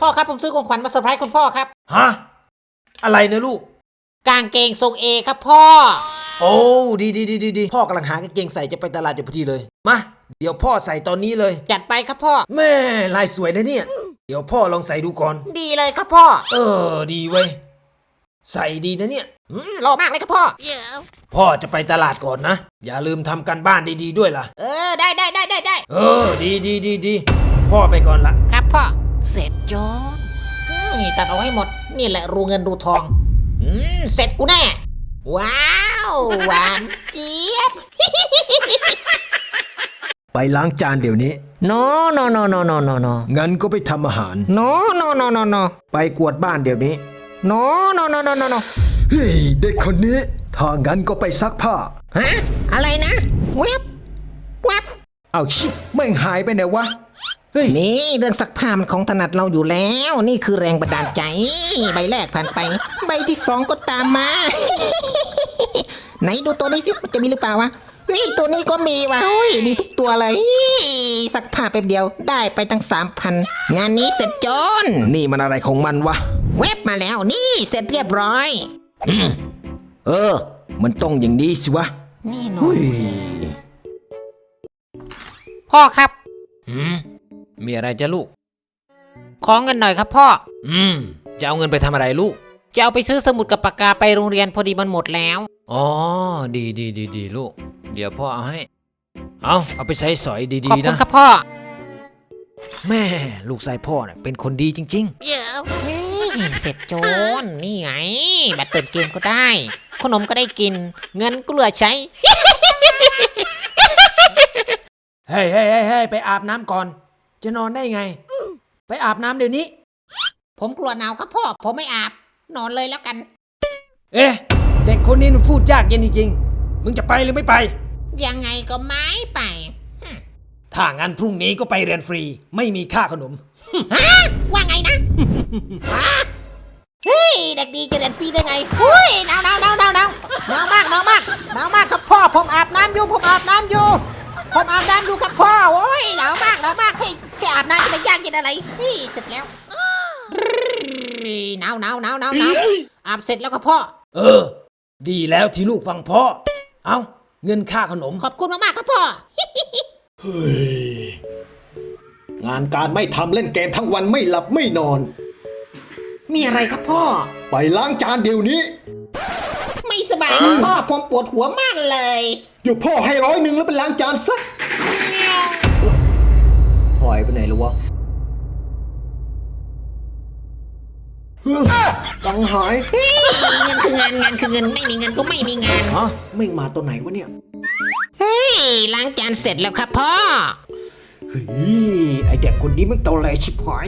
พ่อครับผมซื้อของขวัญมาเซอร์ไพรส์คุณพ่อครับ ฮะ อะไรนะลูก กางเกงทรงเอครับพ่อ โอ้ดีดีดีดีดีพ่อกำลังหากางเกงใส่จะไปตลาดเดี๋ยวพอดีเลย มา เดี๋ยวพ่อใส่ตอนนี้เลย จัดไปครับพ่อ แม่ลายสวยเลยเนี่ย เดี๋ยวพ่อลองใส่ดูก่อน ดีเลยครับพ่อเออ ดีเว้ย ใส่ดีนะเนี่ยอืมหล่อมากเลยครับพ่อ พ่อจะไปตลาดก่อนนะ อย่าลืมทำการบ้านดีๆด้วยล่ะ เออได้ได้ได้ได้ได้เออ ดีดีดีดีพ่อไปก่อนละ ครับพ่อ เสร็จจอนอืมตัดเอาให้หมด นี่แหละรูเงินรูทอง อืม เสร็จกูแน่ ว้าว หวานเจี๊ยบ ไปล้างจานเดี๋ยวนี้ no no no no no no no งั้นก็ไปทำอาหาร no no no no no ไปกวาดบ้านเดี๋ยวนี้ no no no no no no เฮ้ยเด็กคนนี้ ถ้างั้นก็ไปซักผ้า ฮะ อะไรนะเว็บเว็บเอาชิแม่งหายไปไหนวะ เฮ้ย นี่เรื่องซักผ้ามันของถนัดเราอยู่แล้ว นี่คือแรงบันดาลใจ ใบแรกผ่านไป ใบที่สองก็ตามมา ไหนดูตัวนี้สิมันจะมีหรือเปล่าวะนี่ตัวนี้ก็มีว่ะโอ้ยมีทุกตัวเลยซักผ้าแป๊บเดียวได้ไปตั้งสามพันงานนี้เสร็จจน นี่มันอะไรของมันวะ เว็บมาแล้วนี่เสร็จเรียบร้อย เออ มันต้องอย่างนี้สิวะนี่นเฮ้ยพ่อครับอืม มีอะไรจะลูก ขอเงินหน่อยครับพ่อ อืม จะเอาเงินไปทำอะไรลูก จะเอาไปซื้อสมุดกับปากกาไปโรงเรียนพอดีมันหมดแล้ว อ๋อ ดีดีดีดีลูก เดี๋ยวพ่อเอาให้ เอาเอาไปใช้สอยขอบดีคุๆณนะครับพ่อ แม่ ลูกชายพ่อเนี่ยเป็นคนดีจริงนี่เสร็จโจนนี่ไงแบตเติมเกมก็ได้ ขนมก็ได้กิน เงินก็เหลือใช้ ๆ เฮ้ยเฮ้ยเฮ้ยเฮ้ยไปอาบน้ำก่อน จะนอนได้ไง ไปอาบน้ำเดี๋ยวนี้ ผมกลัวหนาวครับพ่อ ผมไม่อาบ นอนเลยแล้วกัน เอ๊ะ เด็กคนนี้มันพูดยากเย็นจริงๆ มึงจะไปหรือไม่ไป ยังไงก็ไม่ไปถ้างั้นพรุ่งนี้ก็ไปเรียนฟรี ไม่มีค่าขนม ฮะว่าไงนะฮะเฮ้ยเด็กดีจะเรียนฟรีได้ไงเฮ้ยหนาวหนาวหนาวหนาวหนาวหนาวมากหนาวมากหนาวมากครับพ่อ ผมอาบน้ำอยู่ ผมอาบน้ำอยู่ ผมอาบน้ำอยู่ครับพ่อ โอ้ยหนาวมากหนาวมากเฮ้ยแค่อาบน้ำจะไปยากเย็นอะไรเฮ้ยเสร็จแล้วหนาวหนาวหนาวหนาวหนาวอาบเสร็จแล้วครับพ่อ เออ ดีแล้วที่ลูกฟังพ่อ เอาเงินค่าขนม ขอบคุณมากๆครับพ่องานการไม่ทำเล่นเกมทั้งวันไม่หลับไม่นอน มีอะไรครับพ่อ ไปล้างจานเดี๋ยวนี้ ไม่สบายครับพ่อผมปวดหัวมากเลย เดี๋ยวพ่อให้ร้อยหนึ่งแล้วไปล้างจานซะพ่ อหายไปไหนแล้ววะเฮ้ยตังค์หายเงินคือเงินงานคือเงินไม่มีเงินก็ไม่มีงานฮะไม่งมาตัวไหนวะเนี่ย เฮ้ยล้างจานเสร็จแล้วครับพ่อ เฮ้ยไอเด็กคนนี้มันโตแลชิบหาย